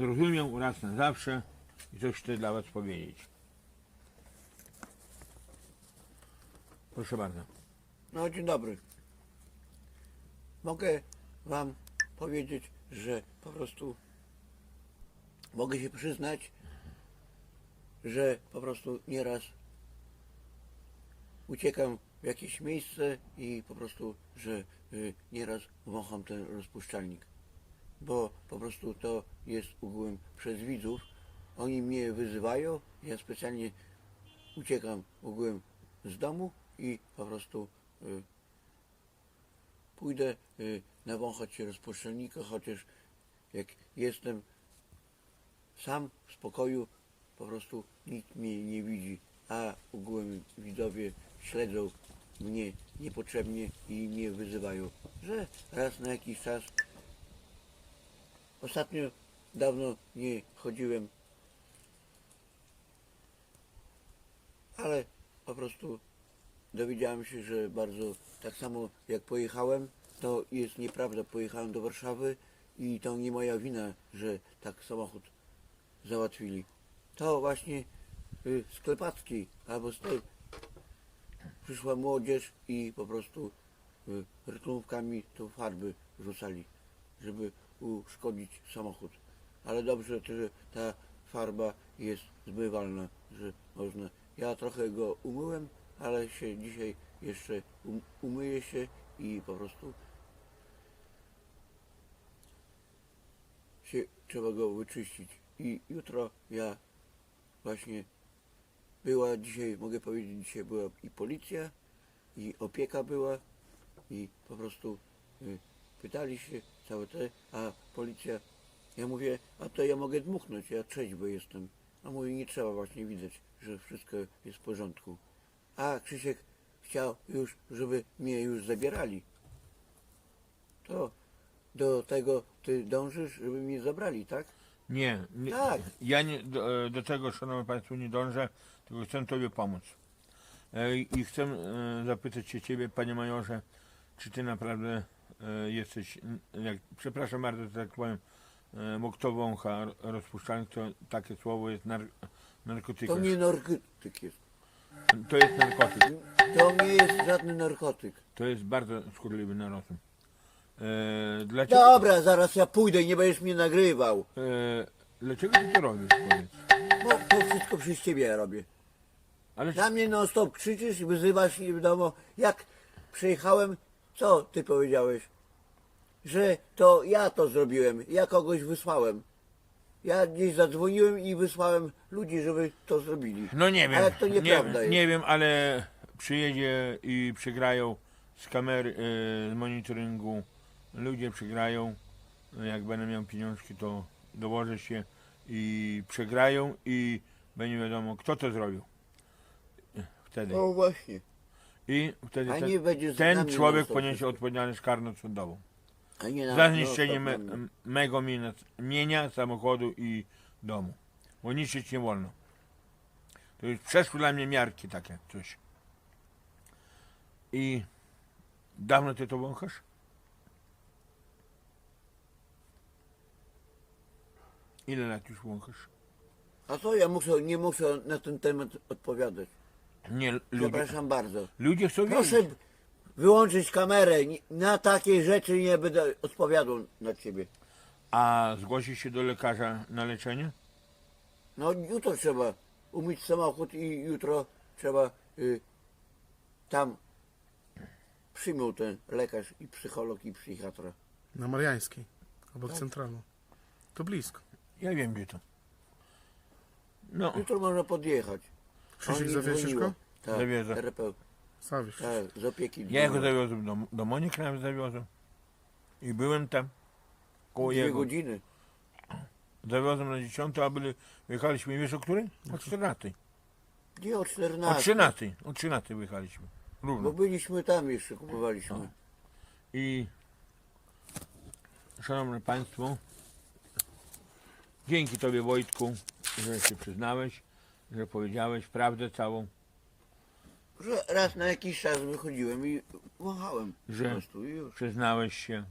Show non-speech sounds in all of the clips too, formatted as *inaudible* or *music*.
zrozumiał raz na zawsze i coś chcę dla Was powiedzieć. Proszę bardzo. No dzień dobry. Mogę wam powiedzieć, że po prostu mogę się przyznać, że po prostu nieraz uciekam w jakieś miejsce i po prostu, że y, nieraz wącham ten rozpuszczalnik. Bo po prostu to jest ogółem przez widzów. Oni mnie wyzywają, ja specjalnie uciekam ogółem z domu i po prostu y, pójdę y, nawąchać się rozpuszczalnika, chociaż jak jestem sam w spokoju, po prostu nikt mnie nie widzi, a ogółem widzowie śledzą mnie niepotrzebnie i mnie wyzywają, że raz na jakiś czas ostatnio dawno nie chodziłem, ale po prostu dowiedziałem się, że bardzo tak samo jak pojechałem, to jest nieprawda, pojechałem do Warszawy i to nie moja wina, że tak samochód załatwili. To właśnie y, z Klepackiej albo z tej przyszła młodzież i po prostu y, rytmówkami to farby rzucali, żeby uszkodzić samochód. Ale dobrze, że ta farba jest zmywalna, że można. Ja trochę go umyłem, ale się dzisiaj jeszcze um, umyję się i po prostu się trzeba go wyczyścić. I jutro ja właśnie była dzisiaj, mogę powiedzieć, dzisiaj była i policja, i opieka była, i po prostu y, pytali się całe te, a policja, ja mówię, a to ja mogę dmuchnąć, ja trzeźwy jestem. A mówi, nie trzeba właśnie widać, że wszystko jest w porządku. A Krzysiek chciał już, żeby mnie już zabierali. To do tego ty dążysz, żeby mnie zabrali, tak? Nie, nie Tak. ja nie, do, do tego, szanowni państwo, nie dążę, tylko chcę Tobie pomóc. E, I chcę e, zapytać się Ciebie, Panie Majorze, czy Ty naprawdę jesteś, n- jak, przepraszam bardzo, że tak powiem, e, bo kto wącha rozpuszczalnik, to takie słowo jest nar, narkotykiem. To nie narkotyk jest. To jest narkotyk. To nie jest żadny narkotyk. To jest bardzo szkodliwy na rozum. E, dlaczego, Dobra, zaraz ja pójdę, nie będziesz mnie nagrywał. e, dlaczego Ty to robisz, powiedz? Bo to wszystko przez ciebie ja robię. Ale Na mnie non stop krzyczysz i wyzywasz nie wiadomo. Jak przyjechałem, co ty powiedziałeś? Że to ja to zrobiłem, ja kogoś wysłałem. Ja gdzieś zadzwoniłem i wysłałem ludzi, żeby to zrobili. No nie wiem. A jak to nieprawda nie, jest? nie wiem, ale przyjedzie i przegrają z kamer, e, z monitoringu. Ludzie przegrają. Jak będę miał pieniążki, to dołożę się i przegrają i będzie wiadomo, kto to zrobił. Wtedy. No właśnie. I wtedy A ten, nie będzie z ten nami człowiek poniesie odpowiedzialność karną sądową. Na, Za zniszczenie me, mego mienia, mienia, samochodu i domu. Bo niszczyć nie wolno. To już przeszły dla mnie miarki takie coś. I dawno ty to wąchasz? Ile lat już wąchasz? A co ja muszę, nie muszę na ten temat odpowiadać. Nie, ludzie, Przepraszam bardzo. ludzie chcą Proszę wiedzieć. wyłączyć kamerę. Nie- Na takie rzeczy nie będę odpowiadał na ciebie. A zgłosisz się do lekarza na leczenie? No jutro trzeba umyć samochód i jutro trzeba y, tam przyjmą ten lekarz i psycholog i psychiatra. Na Mariańskiej. Obok Tak. centralną. To blisko. Ja wiem gdzie to. No, Jutro można podjechać. Krzysiek, dzwoniło. go? Tak, Zawierzę. RP, Stawisz. tak, z opieki. Ja go zawiozłem do, do Moniki nawet zawiozłem. I byłem tam. Koło Dwie jego. godziny. Zawiozłem na 10, a byli, wyjechaliśmy, wiesz o której? O 14. Nie o O 14. 13. O 13 wyjechaliśmy. Bo Równo. byliśmy tam jeszcze, kupowaliśmy. I szanowni Państwo, dzięki Tobie Wojtku, że się przyznałeś, że powiedziałeś prawdę całą, Że raz na jakiś czas wychodziłem i wąchałem Że- po prostu i już. przyznałeś się.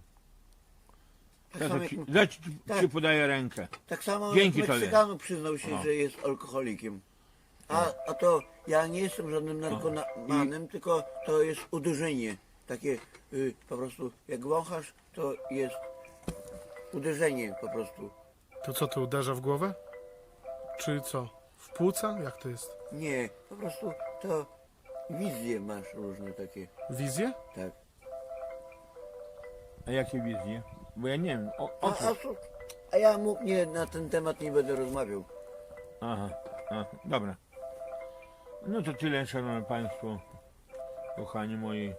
Tak samo jak, ci, ci, tak. ci podaję rękę. tak samo Dzięki jak tobie. Meksykanu przyznał się, No. że jest alkoholikiem. A, a to ja nie jestem żadnym narkomanem, tylko to jest uderzenie. Takie y, po prostu jak wąchasz, to jest uderzenie po prostu. To co, to uderza w głowę? Czy co? W płuca? Jak to jest? Nie, po prostu to wizje masz różne takie, Wizje? tak. A jakie wizje? Bo ja nie wiem. O, A, o a, co? co- a ja mu nie, na ten temat nie będę rozmawiał. Aha, aha, dobra. No to tyle, szanowni państwo, kochani moi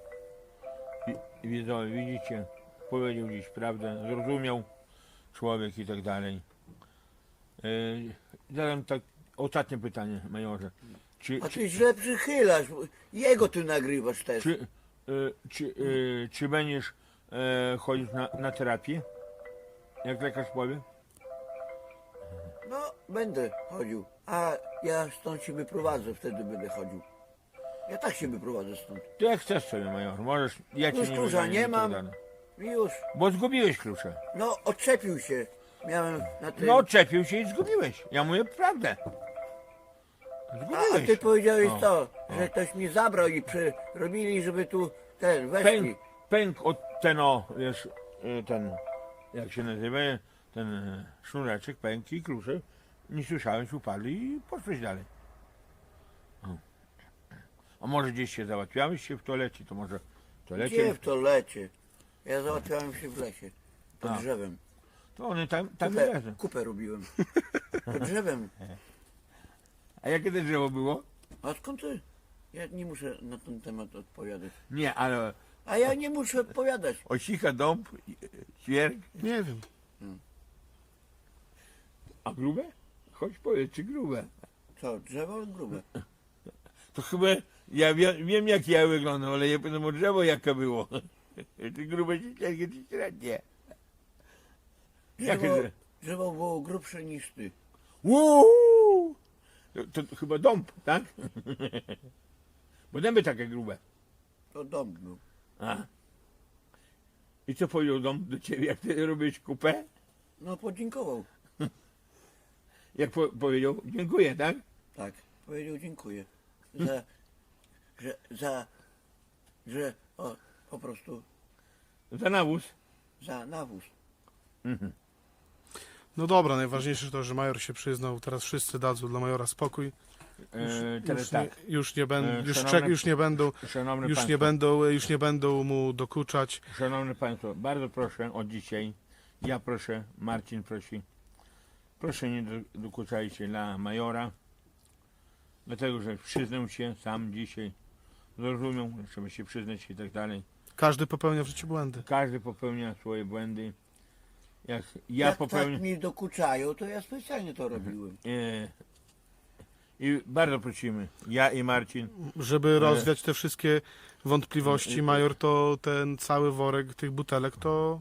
wi- widzowie, widzicie, powiedział dziś prawdę, zrozumiał człowiek i tak dalej. Yy, zadam tak ostatnie pytanie, majorze. Czy, A czy, ty źle przychylasz, bo jego ty nagrywasz też. czy, yy, czy, yy, czy będziesz yy, chodzić na, na terapię? Jak lekarz powie? No, będę chodził. A ja stąd się wyprowadzę, wtedy będę chodził. Ja tak się wyprowadzę stąd. To jak chcesz sobie, major, możesz, ja cię Już nie klucza nie mam. I już. Bo zgubiłeś klucze. No, odczepił się. Miałem na tym. No odczepił się i zgubiłeś. Ja mówię prawdę. A, a ty powiedziałeś O, to, że ktoś mnie zabrał i przerobili, żeby tu ten, weszli. Pęk, pęk od ten o, wiesz, y, ten, jak się nazywa, ten y, sznureczek, pęk i klucze. Nie słyszałeś, upadli i poszłeś dalej. O. A może gdzieś się załatwiałeś się w toalecie, to może w toalecie, Gdzie w toalecie? Ja załatwiałem się w lesie. Pod A. drzewem. to one tam, tam Kupę, leżą. kupę robiłem. *laughs* Pod drzewem. A jakie to drzewo było? A skąd ty? Ja nie muszę na ten temat odpowiadać. Nie, ale A ja nie muszę odpowiadać. osicha, dąb, ćwierk, Nie wiem. a grube? Chodź powiedz, czy grube? Co, drzewo grube? To chyba ja wie, wiem jak ja wyglądam, ale ja pytam o drzewo jakie było. *laughs* Czy grube, czy cienkie, czy średnie. Jakie Drzewo, drzewo? drzewo było grubsze niż ty. Uuu! To, to chyba dąb, tak? Bo dęby takie grube. To dom był. A. I co powiedział dąb do ciebie, jak ty robisz kupę? No podziękował. Jak po, powiedział, dziękuję, tak? Tak, powiedział dziękuję. Za, że, za, że, o, po prostu Za nawóz. za nawóz. Mhm. No dobra, najważniejsze to, że major się przyznał. Teraz wszyscy dadzą dla majora spokój. Już, E, teraz już, tak, nie, już nie będą, E, już, szanowne- czek, już nie będą, szanowny już państwo. nie będą, już nie będą mu dokuczać. Szanowni Państwo, bardzo proszę od dzisiaj, ja proszę, Marcin prosi, proszę nie do- dokuczajcie dla majora, dlatego że przyznał się sam dzisiaj, zrozumiał, trzeba się przyznać i tak dalej. Każdy popełnia w życiu błędy. Każdy popełnia swoje błędy. Jak ja Jak popełnię. tak mi dokuczają, to ja specjalnie to robiłem. E, I bardzo prosimy, ja i Marcin, Żeby rozwiać te wszystkie wątpliwości, major, to ten cały worek tych butelek to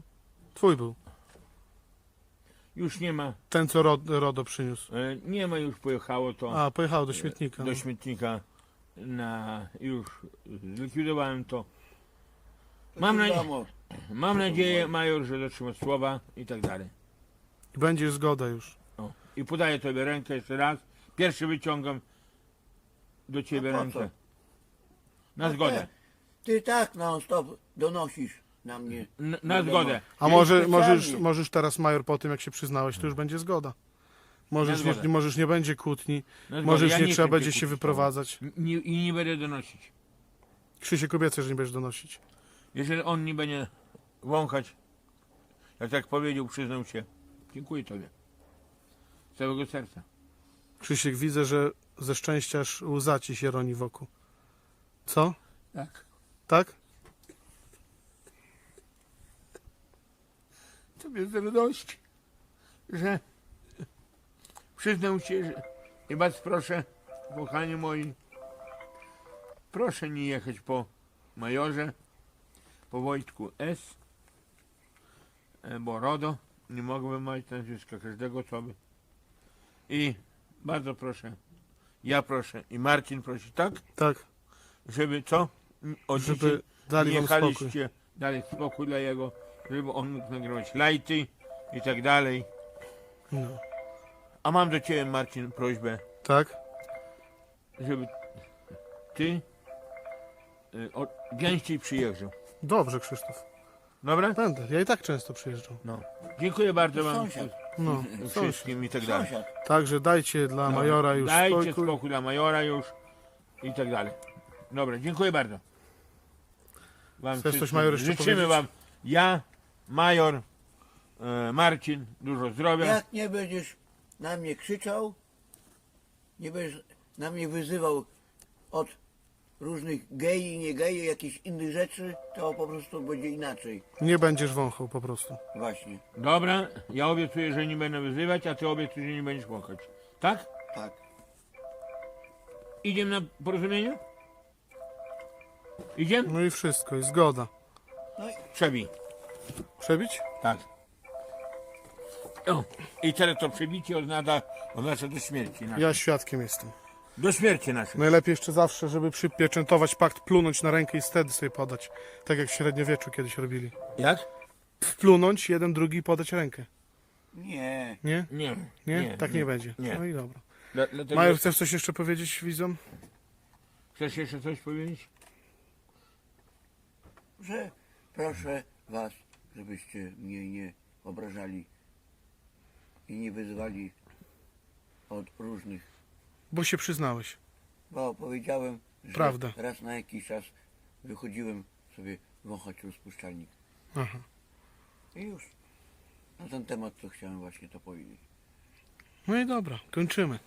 twój był. już nie ma, Ten, co Rod, Rodo przyniósł. e, nie ma już pojechało to. A, pojechał do śmietnika. do śmietnika na już zlikwidowałem to. Mam nadzie-. Mam nadzieję, major, że dotrzyma słowa i tak dalej. I będzie zgoda już. O. I podaję tobie rękę jeszcze raz. Pierwszy wyciągam do ciebie A po rękę. Na zgodę. Ty, ty tak non stop donosisz na mnie. N- Na Wiadomo. zgodę. A Ja może, specjalnie. możesz, możesz teraz, major, po tym jak się przyznałeś, to już będzie zgoda. Możesz, nie, zgodę. możesz nie będzie kłótni, zgodę. możesz Ja nie chcę trzeba cię będzie się kłócić, wyprowadzać. N- Nie, I nie będę donosić. Krzysiek obiecaj, że nie będziesz donosić. Jeżeli on nie będzie wąchać, jak tak powiedział, przyznał się. Dziękuję tobie. Z całego serca. Krzysiek, widzę, że ze szczęścia aż łza ci się roni wokół. Co? Tak. Tak? Tobie z radości, że przyznał się, że i bardzo proszę, kochani moi, proszę nie jechać po majorze, po Wojtku S, e, bo RODO, nie mogę wymawiać nazwiska każdego osoby. I bardzo proszę, ja proszę i Marcin prosi, tak? Tak. Żeby co? Od Żeby dali wam spokój. jechaliście, dali spokój dla jego, żeby on mógł nagrywać lajty, i tak dalej. No. A mam do Ciebie, Marcin, prośbę, Tak? żeby Ty y, o, gęściej przyjeżdżał. Dobrze, Krzysztof. Dobra? Będę. Ja i tak często przyjeżdżam. No. Dziękuję bardzo Wam Sąsiad. No. wszystkim i tak dalej. Sąsiad. Także dajcie dla Dobra. Majora już Dajcie spokój. spokój dla Majora już i tak dalej. Dobra, dziękuję bardzo. Wam Chcesz coś, wszystkim Major, jeszcze Życzymy powiedzieć? Wam, ja, Major, e, Marcin, dużo zdrowia. Jak nie będziesz na mnie krzyczał, nie będziesz na mnie wyzywał od różnych geji, nie geji, jakichś innych rzeczy, to po prostu będzie inaczej. Nie będziesz wąchał po prostu. Właśnie. Dobra, ja obiecuję, że nie będę wyzywać, a ty obiecuj, że nie będziesz płakać. Tak? Tak. Idziemy na porozumienie? Idziemy? No i wszystko, i zgoda. No i Przebij. Przebić? Tak. O, I teraz to przebicie oznacza, oznacza do śmierci. Ja świadkiem jestem. Do śmierci naszej. Najlepiej jeszcze zawsze, żeby przypieczętować pakt, plunąć na rękę i wtedy sobie podać. Tak jak w średniowieczu kiedyś robili. Jak? Plunąć, jeden, drugi i podać rękę. nie. Nie? Nie. Nie? tak nie, będzie. Nie. No i dobra. Dla, dlatego... Major, chcesz coś jeszcze powiedzieć widzom? Chcesz jeszcze coś powiedzieć? Że proszę was, żebyście mnie nie obrażali i nie wyzywali od różnych, Bo się przyznałeś. bo powiedziałem, że Prawda. raz na jakiś czas wychodziłem sobie wąchać rozpuszczalnik. Aha. I już. Na ten temat to chciałem właśnie to powiedzieć. No i dobra, kończymy.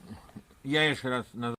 Ja jeszcze raz na